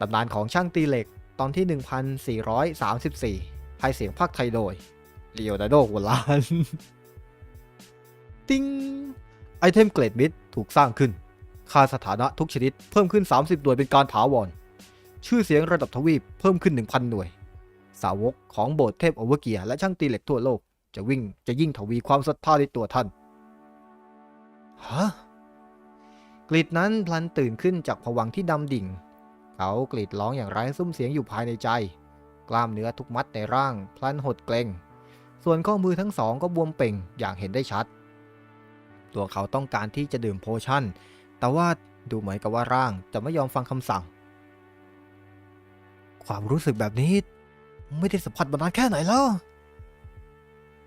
ตำนานของช่างตีเหล็กตอนที่ 1434ให้เสียงภาคไทยโดยเลโอนาร์โดวลานติ้งไอเทมเกรดมิดถูกสร้างขึ้น ค่าสถานะทุกชนิดเพิ่มขึ้น 30 หน่วยเป็นการถาวร ชื่อเสียงระดับทวีปเพิ่มขึ้น 1,000 หน่วย สาวกของโบสถ์เทพโอเวอร์เกียและช่างตีเหล็กทั่วโลก จะวิ่งจะยิ่งทวีความศรัทธาในตัวท่าน ฮะ กรีดนั้นพลันตื่นขึ้นจากผวังที่ดำดิ่ง เขากรีดร้องอย่างไร้ซุ้มเสียงอยู่ภายในใจ กล้ามเนื้อทุกมัดในร่าง พลันหดเกร็ง ส่วนข้อมือทั้งสองก็บวมเป่งอย่างเห็นได้ชัด ตัวเขาต้องการที่จะดื่มโพชั่น แต่ว่าดูเหมือนกับว่าร่างจะไม่ยอมฟังคำสั่ง ความรู้สึกแบบนี้ ไม่ได้สัมผัสมานานแค่ไหนแล้ว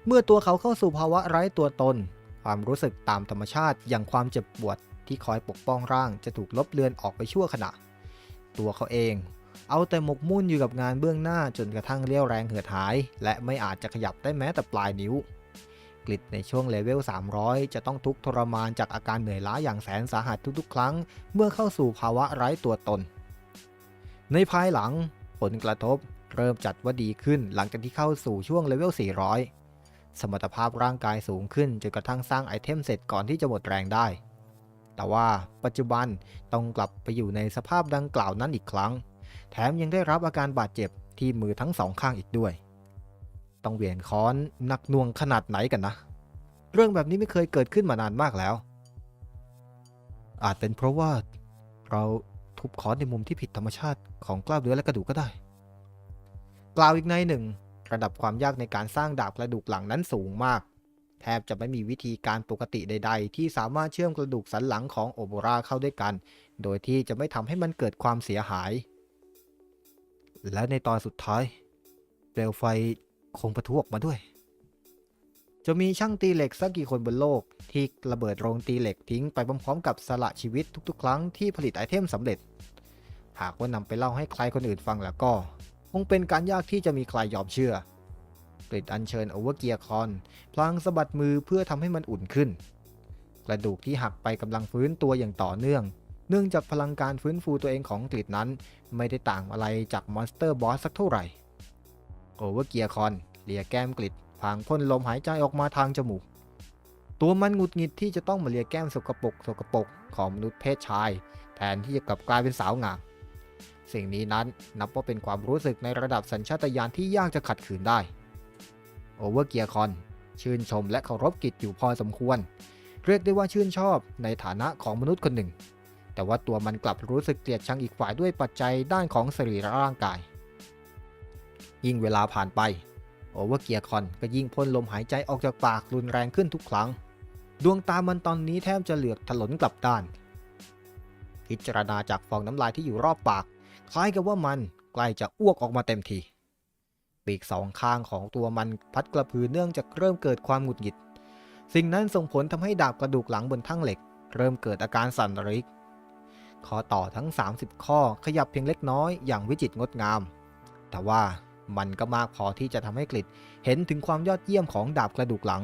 เมื่อตัวเขาเข้าสู่ภาวะไร้ตัวตน ความรู้สึกตามธรรมชาติอย่างความเจ็บปวดที่คอยปกป้องร่างจะถูกลบเลือนออกไปชั่วขณะ ตัวเขาเอง เอาแต่หมกมุ่นอยู่กับงานเบื้องหน้าจนกระทั่งเลี้ยวแรงเหือดหาย และไม่อาจจะขยับได้แม้แต่ปลายนิ้ว กลิดในช่วงเลเวล 300 จะต้องทุกข์ทรมานจากอาการเหนื่อยล้าอย่างแสนสาหัสทุกๆ ครั้ง เมื่อเข้าสู่ภาวะไร้ตัวตน ในภายหลัง ผลกระทบเริ่มจัดว่าดีขึ้นหลังจากที่เข้าสู่ช่วงเลเวล 400 สมรรถภาพร่างกายสูงขึ้นจนกระทั่งสร้างไอเทมเสร็จก่อนที่จะหมดแรงได้ แต่ว่าปัจจุบันต้องกลับไปอยู่ในสภาพดังกล่าวนั้นอีกครั้ง แถมยังได้รับอาการบาดเจ็บที่มือทั้งสองข้างอีกด้วย ต้องเหวี่ยงค้อนหนักหน่วงขนาดไหนกันนะ เรื่องแบบนี้ไม่เคยเกิดขึ้นมานานมากแล้ว อาจเป็นเพราะว่าเราทุบค้อนในมุมที่ผิดธรรมชาติของกล้ามเนื้อและกระดูกก็ได้ กล่าวอีกในหนึ่ง ระดับความยากในการสร้างดาบกระดูกหลังนั้นสูงมาก แทบจะไม่มีวิธีการปกติใด ๆ ที่สามารถเชื่อมกระดูกสันหลังของโอโบราเข้าด้วยกัน โดยที่จะไม่ทำให้มันเกิดความเสียหาย และในตอนสุดท้าย เปลวไฟคงประทุออกมาด้วย จะมีช่างตีเหล็กสักกี่คนบนโลก ที่ระเบิดโรงตีเหล็กทิ้งไปพร้อมๆ กับสละชีวิตทุกๆ ครั้งที่ผลิตไอเทมสำเร็จ หากว่านำไปเล่าให้ใครคนอื่นฟังแล้วก็ คงเป็นการยากที่จะมีใครยอมเชื่อ กริดอัญเชิญโอเวอร์เกียร์คอน พลางสะบัดมือเพื่อทำให้มันอุ่นขึ้น กระดูกที่หักไปกำลังฟื้นตัวอย่างต่อเนื่อง เนื่องจากพลังการฟื้นฟูตัวเองของกริดนั้น ไม่ได้ต่างอะไรจากมอนสเตอร์บอสสักเท่าไหร่โอเวอร์เกียร์คอนเลียแก้มกริดพลางพ่นลมหายใจออกมาทางจมูก ตัวมันหงุดหงิดที่จะต้องมาเลียแก้มสกปรกสกปรกของมนุษย์เพศชาย แทนที่จะกลับกลายเป็นสาวงามสิ่งนี้นั้นนับว่าเป็นความรู้สึกในระดับสัญชาตญาณที่ยากจะขัดขืนได้ โอเวอร์เกียร์คอนชื่นชมและเคารพกิจอยู่พอสมควร เรียกได้ว่าชื่นชอบในฐานะของมนุษย์คนหนึ่ง แต่ว่าตัวมันกลับรู้สึกเกลียดชังอีกฝ่ายด้วยปัจจัยด้านของสรีระร่างกาย ยิ่งเวลาผ่านไปโอเวอร์เกียร์คอนก็ยิ่งพ่นลมหายใจออกจากปากรุนแรงขึ้นทุกครั้ง ดวงตามันตอนนี้แทบจะเหลือกถลนกลับด้าน พิจารณาจากฟองน้ำลายที่อยู่รอบปาก คล้ายกับว่ามันใกล้จะอ้วกออกมาเต็มที ปีกสองข้างของตัวมันพัดกระพือเนื่องจากเริ่มเกิดความหงุดหงิด สิ่งนั้นส่งผลทำให้ดาบกระดูกหลังบนทั้งเหล็ก เริ่มเกิดอาการสั่นระริก ข้อต่อทั้ง 30 ข้อขยับเพียงเล็กน้อยอย่างวิจิตรงดงาม แต่ว่ามันก็มากพอที่จะทำให้กลิดเห็นถึงความยอดเยี่ยมของดาบกระดูกหลัง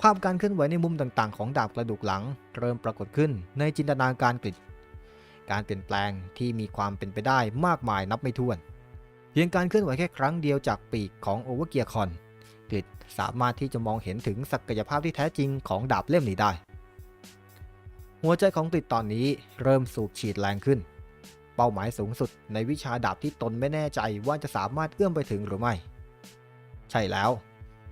ภาพการเคลื่อนไหวในมุมต่างๆ ของดาบกระดูกหลัง เริ่มปรากฏขึ้นในจินตนาการกลิดการเปลี่ยนแปลงที่มีความเป็นไปได้มากมายนับไม่ถ้วน พียงการเคลื่อนไหวแค่ครั้งเดียวจากปีกของโอเวอร์เกียร์คอนกริดสามารถที่จะมองเห็นถึงศักยภาพที่แท้จริงของดาบเล่มนี้ได้ หัวใจของกริดตอนนี้เริ่มสูบฉีดแรงขึ้น เป้าหมายสูงสุดในวิชาดาบที่ตนไม่แน่ใจว่าจะสามารถเอื้อมไปถึงหรือไม่ ใช่แล้ว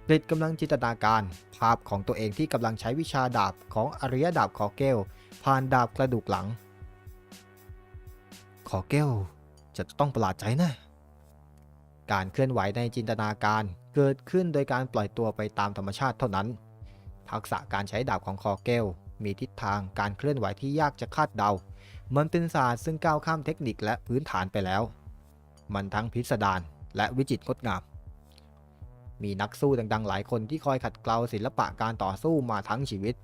กริดกำลังจินตนาการ ภาพของตัวเองที่กำลังใช้วิชาดาบของอริยดาบคอเกลผ่านดาบกระดูกหลัง ขอแก้วจะต้องประหลาดใจแนะ่ การเคลื่อนไหวในจินตนาการเกิดขึ้นโดยการปล่อยตัวไปตามธรรมชาติเท่านั้น ทักษะการใช้ดาบของคอเกลมีทิศทางการเคลื่อนไหวที่ยากจะคาดเดา มันเป็นศาสตร์ซึ่งก้าวข้ามเทคนิคและพื้นฐานไปแล้ว มันทั้งพิสดารและวิจิตรงดงาม มีนักสู้ดังๆ หลายคนที่คอยขัดเกลาศิลปะการต่อสู้มาทั้งชีวิต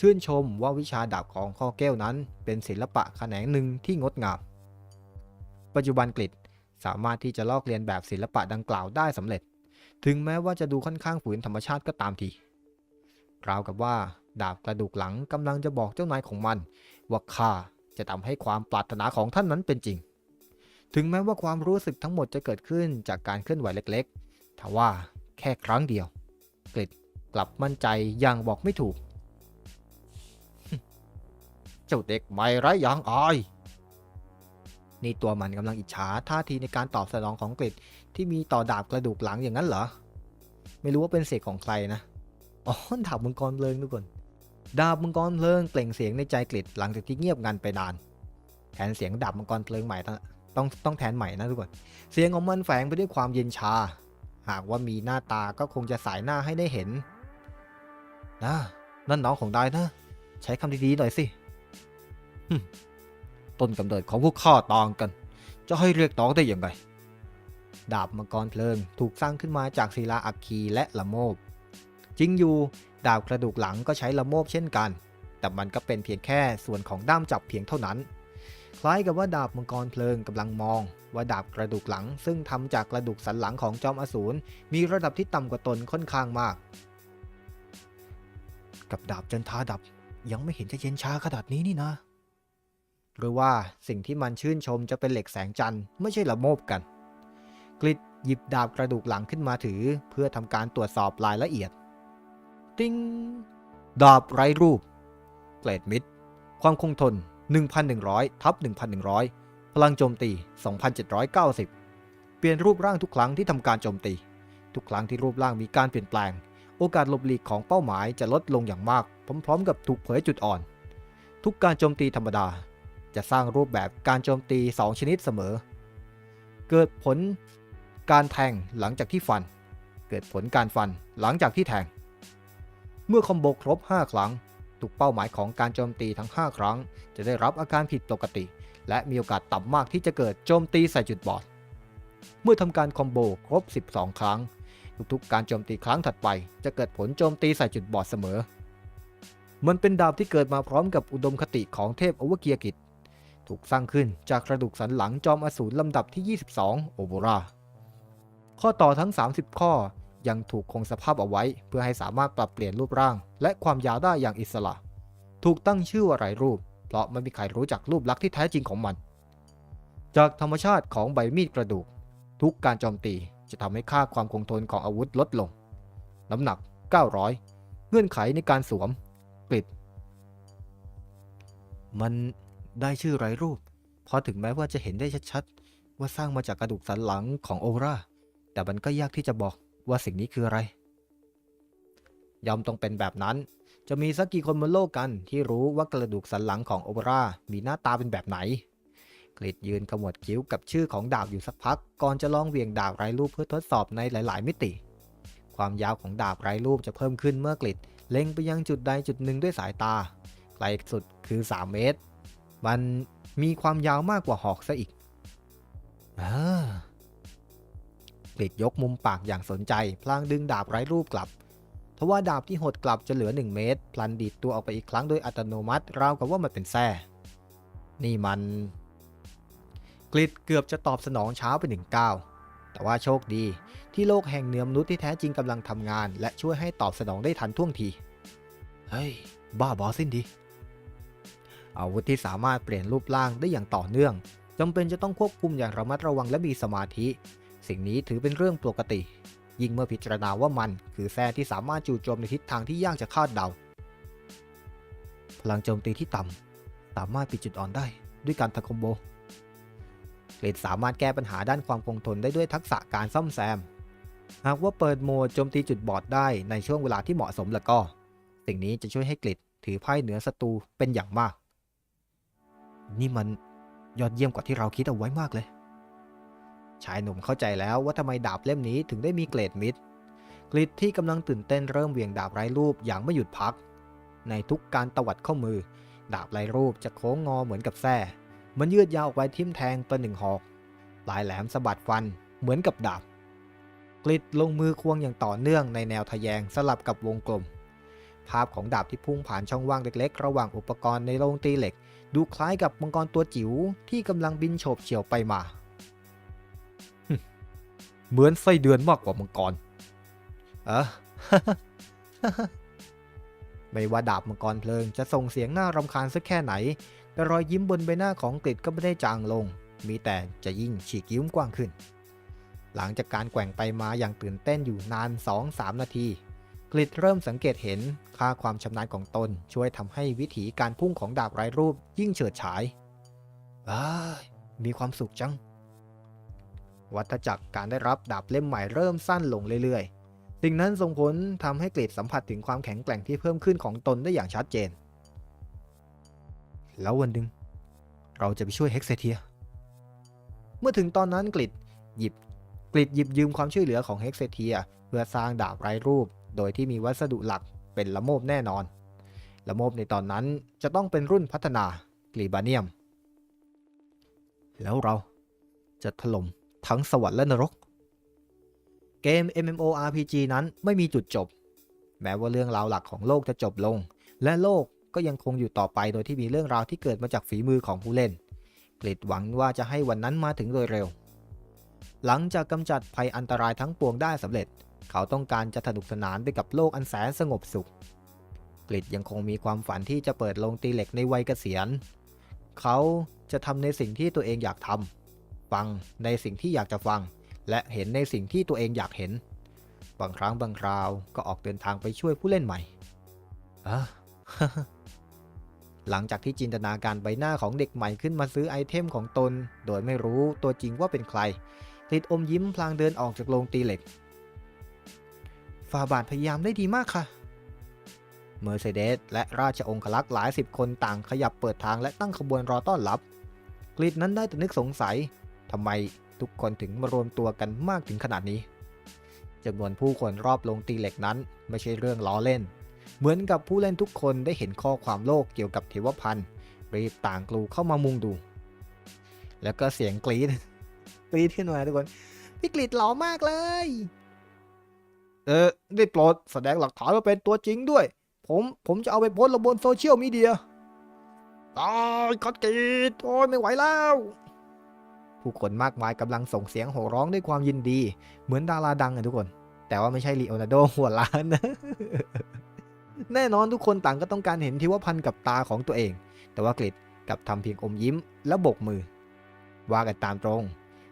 ชื่นชมว่าวิชาดาบของคอเกลนั้น เป็นศิลปะแขนงหนึ่งที่งดงาม ปัจจุบันกฤษ สามารถที่จะลอกเลียนแบบศิลปะดังกล่าวได้สำเร็จ ถึงแม้ว่าจะดูค่อนข้างฝืนธรรมชาติก็ตามทีราวกับว่า ดาบกระดูกหลังกำลังจะบอกเจ้านายของมัน ว่าข้าจะทำให้ความปรารถนาของท่านนั้นเป็นจริง ถึงแม้ว่าความรู้สึกทั้งหมดจะเกิดขึ้นจากการเคลื่อนไหวเล็กๆทว่าแค่ครั้งเดียว กลิดกลับมั่นใจอย่างบอกไม่ถูก เจ้าเด็กไม่ไร้ยางอาย นี่ตัวมันกำลังอิจฉาท่าทีในการตอบสนองของกลิดที่มีต่อดาบกระดูกหลังอย่างนั้นเหรอ ไม่รู้ว่าเป็นเศษของใครนะ อ๋อดาบมังกรเพลิงทุกคน ดาบมังกรเพลิงเปล่งเสียงในใจกลิดหลังจากที่เงียบงันไปนาน แทนเสียงดาบมังกรเพลิงใหม่ต้องต้องแทนใหม่นะทุกคน เสียงของมันแฝงไปด้วยความเย็นชา หากว่ามีหน้าตาก็คงจะสายหน้าให้ได้เห็น นะ นั่นน้องของได้นะ ใช้คำดีๆหน่อยสิ ต้นกำเนิดของพวกข้าต่างกัน จะให้เรียกน้องได้อยังไงดาบมังกรเพลิงถูกสร้างขึ้นมาจากศิลาอัคคีและละโมบ จริงอยู่ดาบกระดูกหลังก็ใช้ละโมบเช่นกัน แต่มันก็เป็นเพียงแค่ส่วนของด้ามจับเพียงเท่านั้น คล้ายกับว่าดาบมังกรเพลิงกำลังมอง ว่าดาบกระดูกหลัง ซึ่งทำจากกระดูกสันหลังของจอมอสูรมีระดับที่ต่ำกว่าตนค่อนข้างมาก กับดาบจันทาดับยังไม่เห็นจะเย็นชาขนาดนี้นี่นะ หรือว่าสิ่งที่มันชื่นชมจะเป็นเหล็กแสงจันทร์ไม่ใช่ละโมบกันกลิดหยิบดาบกระดูกหลังขึ้นมาถือ เพื่อทำการตรวจสอบรายละเอียด ติ้ง ดาบไร้รูป เกรดมิด ความคงทน 1,100ทับ1,100 พลังโจมตี 2,790 เปลี่ยนรูปร่างทุกครั้งที่ทำการโจมตี ทุกครั้งที่รูปร่างมีการเปลี่ยนแปลง โอกาสหลบหลีกของเป้าหมายจะลดลงอย่างมาก พร้อมๆ กับถูกเผยจุดอ่อน ทุกการโจมตีธรรมดา จะสร้างรูปแบบการโจมตี 2 ชนิดเสมอ เกิดผลการแทงหลังจากที่ฟัน เกิดผลการฟันหลังจากที่แทง เมื่อคอมโบครบ 5 ครั้งทุกเป้าหมายของการโจมตีทั้ง 5 ครั้ง จะได้รับอาการผิดปกติ และมีโอกาสต่ำมากที่จะเกิดโจมตีใส่จุดบอด เมื่อทำการคอมโบครบ 12 ครั้ง ทุกๆการโจมตีครั้งถัดไป จะเกิดผลโจมตีใส่จุดบอดเสมอ มันเป็นดาบที่เกิดมาพร้อมกับอุดมคติของเทพอวเกียกิจ ถูกสร้างขึ้นจากกระดูกสันหลังจอมอสูรลำดับที่ 22 โอโบราข้อต่อทั้ง 30 ข้อยังถูกคงสภาพเอาไว้ เพื่อให้สามารถปรับเปลี่ยนรูปร่าง และความยาวได้อย่างอิสระ ถูกตั้งชื่อว่าไรรูป เพราะไม่มีใครรู้จักรูปลักษณ์ที่แท้จริงของมัน จากธรรมชาติของใบมีดกระดูก ทุกการโจมตีจะทำให้ค่าความคงทนของอาวุธลดลง น้ำหนัก 900 เงื่อนไขในการสวมกริด มัน ได้ชื่อไรรูป เพราะถึงแม้ว่าจะเห็นได้ชัดๆ ว่าสร้างมาจากกระดูกสันหลังของโอราแต่มันก็ยากที่จะบอกว่าสิ่งนี้คืออะไร ยอมต้องเป็นแบบนั้น จะมีสักกี่คนบนโลกกันที่รู้ว่ากระดูกสันหลังของโอรามีหน้าตาเป็นแบบไหนกริดยืนขมวดคิ้วกับชื่อของดาบอยู่สักพัก ก่อนจะลองเวียงดาบไร้รูปเพื่อทดสอบในหลาย ๆ มิติ ความยาวของดาบไร้รูปจะเพิ่มขึ้นเมื่อกริดเล็งไปยังจุดใดจุดหนึ่งด้วยสายตา ไกลสุดคือ 3 เมตร มันมีความยาวมากกว่าหอกซะอีกอากริดยกมุมปากอย่างสนใจ พลางดึงดาบไร้รูปกลับทว่าดาบที่หดกลับจะเหลือ 1 เมตร พลันดีดตัวออกไปอีกครั้งโดยอัตโนมัติ ราวกับว่ามันเป็นแส้นี่มันกริดเกือบจะตอบสนองช้าไปหนึ่งก้าวแต่ว่าโชคดี ที่โลกแห่งเนื้อมนุษย์ที่แท้จริงกำลังทำงาน และช่วยให้ตอบสนองได้ทันท่วงที เฮ้ย บ้าบอสิ้นดี อาวุธที่สามารถเปลี่ยนรูปร่างได้อย่างต่อเนื่องจำเป็นจะต้องควบคุมอย่างระมัดระวังและมีสมาธิ สิ่งนี้ถือเป็นเรื่องปกติ ยิ่งเมื่อพิจารณาว่ามัน คือแท้ที่สามารถจู่โจมในทิศทางที่ยากจะคาดเดา พลังโจมตีที่ต่ำสามารถปิดจุดอ่อนได้ด้วยการทำคมโบเกรดสามารถแก้ปัญหาด้านความคงทนได้ด้วยทักษะการซ่อมแซม หากว่าเปิดโหมดโจมตีจุดบอดได้ในช่วงเวลาที่เหมาะสมแล้วก็ สิ่งนี้จะช่วยให้กริดถือไพ่เหนือศัตรูเป็นอย่างมาก นี่มันยอดเยี่ยมกว่าที่เราคิดเอาไว้มากเลย ชายหนุ่มเข้าใจแล้วว่าทำไมดาบเล่มนี้ถึงได้มีเกรดมิดกริดที่กำลังตื่นเต้นเริ่มเหวี่ยงดาบไร้รูปอย่างไม่หยุดพัก ในทุกการตวัดข้อมือ ดาบไร้รูปจะโค้งงอเหมือนกับแส้มันยืดยาวออกไปทิ่มแทงประหนึ่งหอกปลายแหลมสะบัดฟันเหมือนกับดาบกริดลงมือควงอย่างต่อเนื่องในแนวทะแยงสลับกับวงกลม ภาพของดาบที่พุ่งผ่านช่องว่างเล็กๆ ระหว่างอุปกรณ์ในโรงตีเหล็ก ดูคล้ายกับมังกรตัวจิ๋วที่กำลังบินโฉบเฉี่ยวไปมา เหมือนไส้เดือนมากกว่ามังกรเออไม่ว่าดาบมังกรเพลิงจะส่งเสียงน่ารำคาญสักแค่ไหน แต่รอยยิ้มบนใบหน้าของกฤษก็ไม่ได้จางลง มีแต่จะยิ่งฉีกยิ้มกว้างขึ้น หลังจากการแกว่งไปมาอย่างตื่นเต้นอยู่นาน 2-3 นาที กฤษเริ่มสังเกตเห็นค่าความชำนาญของตนช่วยทำให้วิถีการพุ่งของดาบไร้รูปยิ่งเฉิดฉายอ้ายมีความสุขจัง วัฏจักรการได้รับดาบเล่มใหม่เริ่มสั้นลงเรื่อยๆ สิ่งนั้นส่งผลทำให้กรีดสัมผัสถึงความแข็งแกร่งที่เพิ่มขึ้นของตนได้อย่างชัดเจน แล้ววันหนึ่งเราจะไปช่วยเฮกเซเทีย เมื่อถึงตอนนั้นกริดหยิบกริดหยิบยืมความช่วยเหลือของเฮกเซเทีย เพื่อสร้างดาบไร้รูป โดยที่มีวัสดุหลักเป็นละโมบแน่นอน ละโมบในตอนนั้นจะต้องเป็นรุ่นพัฒนากรีบาเนียม แล้วเราจะถล่มทั้งสวรรค์และนรก เกม MMORPG นั้นไม่มีจุดจบ แม้ว่าเรื่องราวหลักของโลกจะจบลง และโลกก็ยังคงอยู่ต่อไปโดยที่มีเรื่องราวที่เกิดมาจากฝีมือของผู้เล่นกริดหวังว่าจะให้วันนั้นมาถึงโดยเร็ว หลังจากกำจัดภัยอันตรายทั้งปวงได้สำเร็จ เขาต้องการจะสนุกสนานไปกับโลกอันแสนสงบสุข กริดยังคงมีความฝันที่จะเปิดโรงตีเหล็กในวัยเกษียณ เขาจะทำในสิ่งที่ตัวเองอยากทำฟังในสิ่งที่อยากจะฟัง และเห็นในสิ่งที่ตัวเองอยากเห็น บางครั้งบางคราวก็ออกเดินทางไปช่วยผู้เล่นใหม่อะหลังจากที่จินตนาการใบหน้าของเด็กใหม่ขึ้นมาซื้อไอเทมของตน โดยไม่รู้ตัวจริงว่าเป็นใครติดอมยิ้มพลางเดินออกจากโรงตีเหล็ก ฟาบาทพยายามได้ดีมากค่ะ เมอร์เซเดสและราชองคลักษ์หลายสิบคนต่างขยับเปิดทางและตั้งขบวนรอต้อนรับ กรีดนั้นได้แต่นึกสงสัยทำไมทุกคนถึงมารวมตัวกันมากถึงขนาดนี้จำนวนผู้คนรอบโรงตีเหล็กนั้นไม่ใช่เรื่องล้อเล่น เหมือนกับผู้เล่นทุกคนได้เห็นข้อความโลกเกี่ยวกับเทวพันธ์รีบต่างกลูเข้ามามุงดู แล้วก็เสียงกรีดกรีดขึ้นมาทุกคนพี่กรีดหล่อมากเลย เออได้โปรดแสดงหลักฐานว่าเป็นตัวจริงด้วย ผมผมจะเอาไปโพสต์ลงบนโซเชียลมีเดียตายคัดกรีดโอ้ยไม่ไหวแล้ว ผู้คนมากมายกำลังส่งเสียงโห่ร้องด้วยความยินดี เหมือนดาราดังอะทุกคน แต่ว่าไม่ใช่ลีโอนาร์โดหัวล้านนะแน่นอนทุกคนต่างก็ต้องการเห็นทิวพันธ์กับตาของตัวเอง แต่ว่ากริดกลับทำเพียงอมยิ้มและโบกมือ ว่ากันตามตรง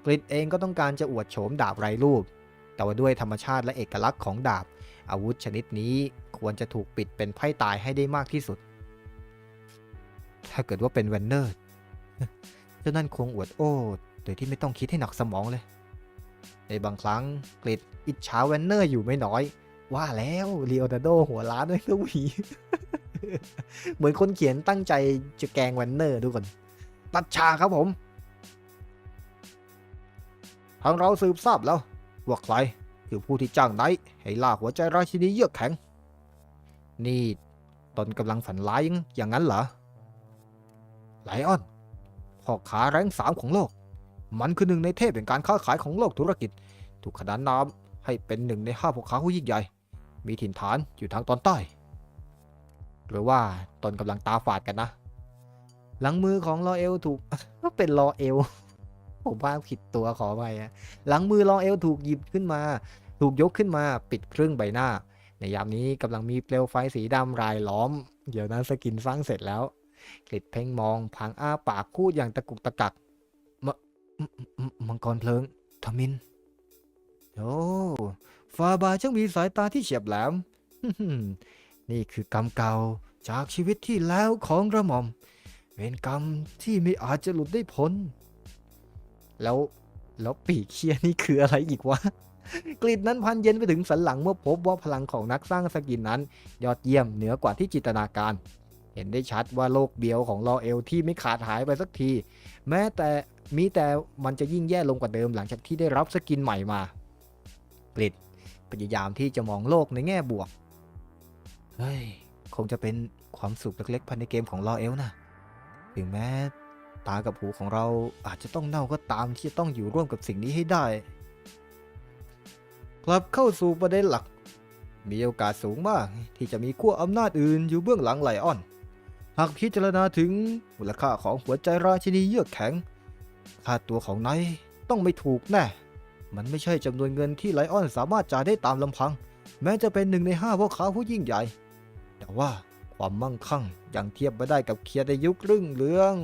กริดเองก็ต้องการจะอวดโฉมดาบไรรูป แต่ว่าด้วยธรรมชาติและเอกลักษณ์ของดาบ อาวุธชนิดนี้ควรจะถูกปิดเป็นไพ่ตายให้ได้มากที่สุด ถ้าเกิดว่าเป็นแวนเนอร์เจ้านั่นคงอวดโอ้โดยที่ไม่ต้องคิดให้หนักสมองเลย ในบางครั้งกริดอิจฉาแวนเนอร์อยู่ไม่น้อย ว่าแล้วลีโอนาร์โดหัวล้านด้วยลูกหวีเหมือนคนเขียนตั้งใจจะแกงแวนเนอร์ทุกคนตัดฉาครับผม ทางเราสืบทราบแล้ว ว่าใครคือผู้ที่จ้างไนท์ให้ล่าหัวใจราชินีเยือกแข็ง นี่ตนกำลังฝันร้ายอย่างนั้นเหรอ ไลออนพ่อขาแรงสามของโลก มันคือหนึ่งในเทพแห่งการค้าขายของโลกธุรกิจ ถูกขนานนามให้เป็นหนึ่งในห้าพวกค้าผู้ยิ่งใหญ่ มีถิ่นฐานอยู่ทางตอนใต้ หรือว่าตนกำลังตาฝาดกันนะ หลังมือของลอเอลถูก ก็เป็นลอเอล ผมว่าผิดตัวขอไปอะหลังมือลอเอลถูกหยิบขึ้นมา ถูกยกขึ้นมาปิดครึ่งใบหน้า ในยามนี้กำลังมีเปลวไฟสีดำรายล้อม เดี๋ยวนั้นสกินสร้างเสร็จแล้วกลิดเพ่งมองพลางอ้าปากพูดอย่างตะกุกตะกักมะมมมังกรเพลิงทมินโอ้ฟาบาช่างมีสายตาที่เฉียบแหลม นี่คือกรรมเก่าจากชีวิตที่แล้วของกระหม่อมเป็นกรรมที่ไม่อาจจะหลุดได้พ้น แล้วแล้วปีกเคียนี่คืออะไรอีกวะกลิ่นนั้นพันเย็นไปถึงสันหลังเมื่อพบว่าพลังของนักสร้างสกินนั้น ยอดเยี่ยมเหนือกว่าที่จินตนาการ เห็นได้ชัดว่าโลกเบียวของลอเอลที่ไม่ขาดหายไปสักที แม้แต่มีแต่มันจะยิ่งแย่ลงกว่าเดิมหลังจากที่ได้รับสกินใหม่มากลิดพยายามที่จะมองโลกในแง่บวก เฮ้ย คงจะเป็นความสุขเล็กๆภายในเกมของลอเอลนะถึงแม้ ตากับหูของเราอาจจะต้องเน่าก็ตามที่จะต้องอยู่ร่วมกับสิ่งนี้ให้ได้ กลับเข้าสู่ประเด็นหลัก มีโอกาสสูงมากที่จะมีขั้วอำนาจอื่นอยู่เบื้องหลังไลออน หากพิจารณาถึงมูลค่าของหัวใจราชินีเยือกแข็งค่าตัวของนท์ต้องไม่ถูกแน่ มันไม่ใช่จำนวนเงินที่ไลออนสามารถจ่ายได้ตามลำพัง แม้จะเป็นหนึ่งในห้าพ่อค้าผู้ยิ่งใหญ่ แต่ว่าความมั่งคั่งย่างเทียบไม่ได้กับเคียร์ในยุครุ่งเรือง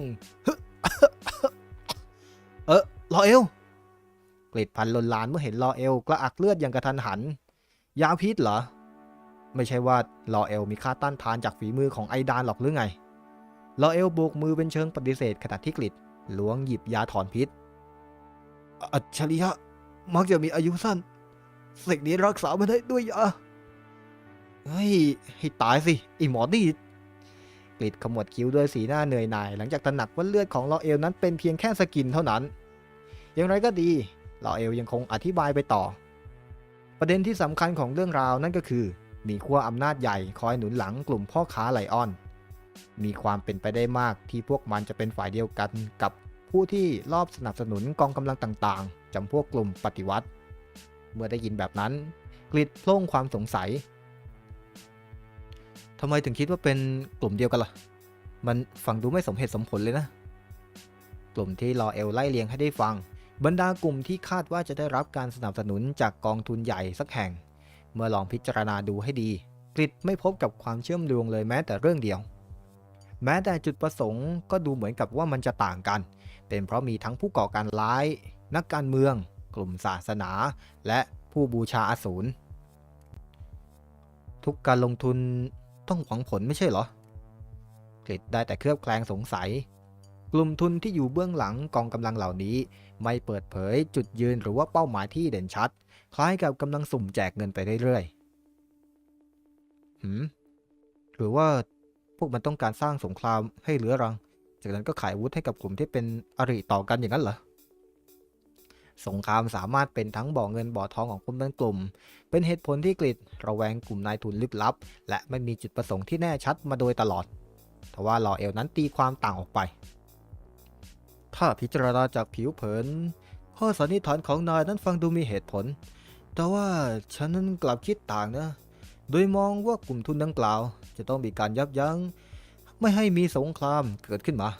เออรอเอลกรีดพันลนลานเมื่อเห็นรอเอลกระอักเลือดอย่างกระทันหัน ยาพิษเหรอ ไม่ใช่ว่ารอเอลมีค่าต้านทานจากฝีมือของไอดานหรอกหรือไงรอเอลโบกมือเป็นเชิงปฏิเสธขณะที่กริดล้วงหยิบยาถอนพิษ อัจฉริยะมักจะมีอายุสั้น สิ่งนี้รักษาไม่ได้ด้วยยาเฮ้ยให้ตายสิไอหมอนี่กริดขมวดคิ้วด้วยสีหน้าเหนื่อยหน่าย หลังจากตระหนักว่าเลือดของลอเอลนั้นเป็นเพียงแค่สกินเท่านั้น อย่างไรก็ดีลอเอลยังคงอธิบายไปต่อ ประเด็นที่สำคัญของเรื่องราวนั่นก็คือ มีขั้วอำนาจใหญ่คอยหนุนหลังกลุ่มพ่อค้าไลออน มีความเป็นไปได้มากที่พวกมันจะเป็นฝ่ายเดียวกันกับผู้ที่ลอบสนับสนุนกองกำลังต่างๆจำพวกกลุ่มปฏิวัติ เมื่อได้ยินแบบนั้น กริดโล่งความสงสัยทำไมถึงคิดว่าเป็นกลุ่มเดียวกันล่ะ มันฟังดูไม่สมเหตุสมผลเลยนะ กลุ่มที่รอเอลไล่เลียงให้ได้ฟัง บรรดากลุ่มที่คาดว่าจะได้รับการสนับสนุนจากกองทุนใหญ่สักแห่ง เมื่อลองพิจารณาดูให้ดีกริดไม่พบกับความเชื่อมโยงเลยแม้แต่เรื่องเดียว แม้แต่จุดประสงค์ก็ดูเหมือนกับว่ามันจะต่างกัน เป็นเพราะมีทั้งผู้ก่อการร้าย นักการเมือง กลุ่มศาสนา และผู้บูชาอสูรทุกการลงทุนต้องหวังผลไม่ใช่เหรอกริดได้แต่เคลือบแคลงสงสัย กลุ่มทุนที่อยู่เบื้องหลังกองกำลังเหล่านี้ ไม่เปิดเผยจุดยืนหรือว่าเป้าหมายที่เด่นชัด คล้ายกับกำลังสุ่มแจกเงินไปเรื่อยๆหืมหรือว่าพวกมันต้องการสร้างสงครามให้เหลือรัง จากนั้นก็ขายวุธให้กับกลุ่มที่เป็นอริต่อกันอย่างนั้นเหรอสงครามสามารถเป็นทั้งบ่อเงินบ่อทองของคนทั้งกลุ่ม เป็นเหตุผลที่กฤษระแวงกลุ่มนายทุนลึกลับ และไม่มีจุดประสงค์ที่แน่ชัดมาโดยตลอด ทว่าลอเอลนั้นตีความต่างออกไป ถ้าพิจารณาจากผิวเผิน ข้อสันนิษฐานของนายนั้นฟังดูมีเหตุผล แต่ว่าฉันนั้นกลับคิดต่างนะ โดยมองว่ากลุ่มทุนดังกล่าว จะต้องมีการยับยัง้ง ไม่ให้มีสงครามเกิดขึ้นมา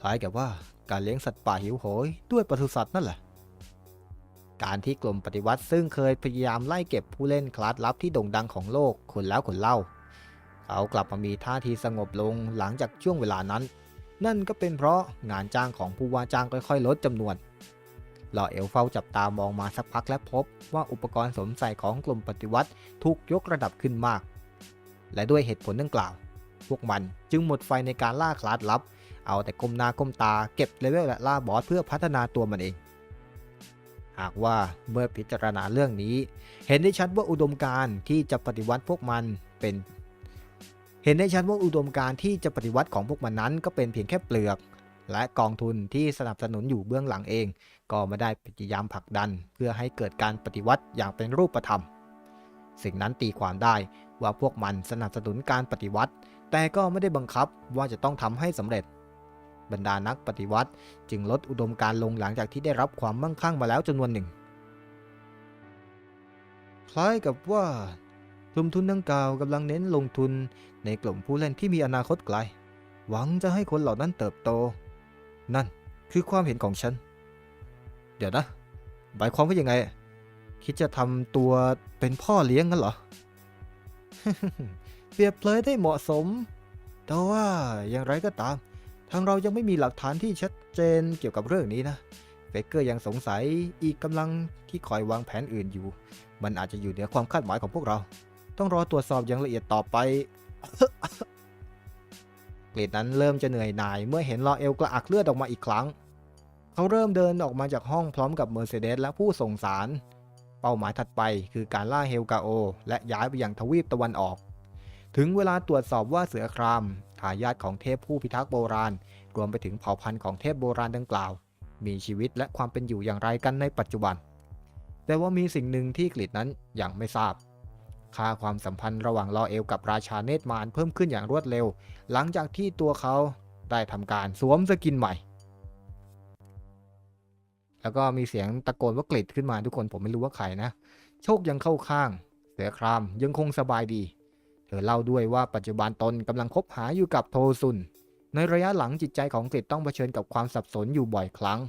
คล้ายกับว่าการเลี้ยงสัตว์ป่าหิวโหยด้วยปศุสัตว์นั่นแหละ การที่กลุ่มปฏิวัติซึ่งเคยพยายามไล่เก็บผู้เล่นคลาสลับที่โด่งดังของโลกคนแล้วคนเล่า เขากลับมามีท่าทีสงบลงหลังจากช่วงเวลานั้น นั่นก็เป็นเพราะงานจ้างของผู้ว่าจ้างค่อยๆ ลดจำนวนหล่อเอลเฝ้าจับตามองมาสักพักและพบว่าอุปกรณ์สวมใส่ของกลุ่มปฏิวัติถูกยกระดับขึ้นมาก และด้วยเหตุผลดังกล่าว พวกมันจึงหมดไฟในการล่าคลาสลับ เอาแต่ก้มหน้าก้มตาเก็บเลเวลและล่าบอสเพื่อพัฒนาตัวมันเอง หากว่าเมื่อพิจารณาเรื่องนี้ เห็นได้ชัดว่าอุดมการณ์ที่จะปฏิวัติพวกมันเป็น เห็นได้ชัดว่าอุดมการณ์ที่จะปฏิวัติของพวกมันนั้นก็เป็นเพียงแค่เปลือก และกองทุนที่สนับสนุนอยู่เบื้องหลังเอง ก็ไม่ได้พยายามผลักดัน เพื่อให้เกิดการปฏิวัติอย่างเป็นรูปธรรม สิ่งนั้นตีความได้ว่าพวกมันสนับสนุนการปฏิวัติ แต่ก็ไม่ได้บังคับว่าจะต้องทำให้สำเร็จ บรรดานักปฏิวัติ จึงลดอุดมการลงหลังจากที่ได้รับความมั่งคั่งมาแล้วจำนวนหนึ่ง คล้ายกับว่า กลุ่มทุนดังกล่าวกำลังเน้นลงทุนในกลุ่มผู้เล่นที่มีอนาคตไกล หวังจะให้คนเหล่านั้นเติบโต นั่นคือความเห็นของฉัน เดี๋ยวนะ หมายความว่ายังไง คิดจะทำตัวเป็นพ่อเลี้ยงกันเหรอ เปรียบเลยได้เหมาะสม แต่ว่าอย่างไรก็ตาม ทางเรายังไม่มีหลักฐานที่ชัดเจนเกี่ยวกับเรื่องนี้นะเฟกเกอร์ยังสงสัยอีกกำลังที่คอยวางแผนอื่นอยู่ มันอาจจะอยู่เหนือความคาดหมายของพวกเรา ต้องรอตรวจสอบอย่างละเอียดต่อไปเกรดนั้นเริ่มจะเหนื่อยหน่าย เมื่อเห็นลอเอลกระอักเลือดออกมาอีกครั้ง เขาเริ่มเดินออกมาจากห้องพร้อมกับเมอร์เซเดสและผู้ส่งสาร เป้าหมายถัดไปคือการล่าเฮลกาโอ และย้ายไปยังทวีปตะวันออก ถึงเวลาตรวจสอบว่าเสือครามทายาทของเทพผู้พิทักษ์โบราณ รวมไปถึงเผ่าพันธุ์ของเทพโบราณดังกล่าว มีชีวิตและความเป็นอยู่อย่างไรกันในปัจจุบัน แต่ว่ามีสิ่งหนึ่งที่กลิดนั้นยังไม่ทราบ ค่าความสัมพันธ์ระหว่างลอเอลกับราชาเนตรมารเพิ่มขึ้นอย่างรวดเร็ว หลังจากที่ตัวเขาได้ทำการสวมสกินใหม่ แล้วก็มีเสียงตะโกนว่ากลิดขึ้นมาทุกคนผมไม่รู้ว่าใครนะ โชคยังเข้าข้าง เสือครามยังคงสบายดี เธอเล่าด้วยว่าปัจจุบันตนกำลังคบหาอยู่กับโทซุน ในระยะหลังจิตใจของกฤษต้องเผชิญกับความสับสนอยู่บ่อยครั้ง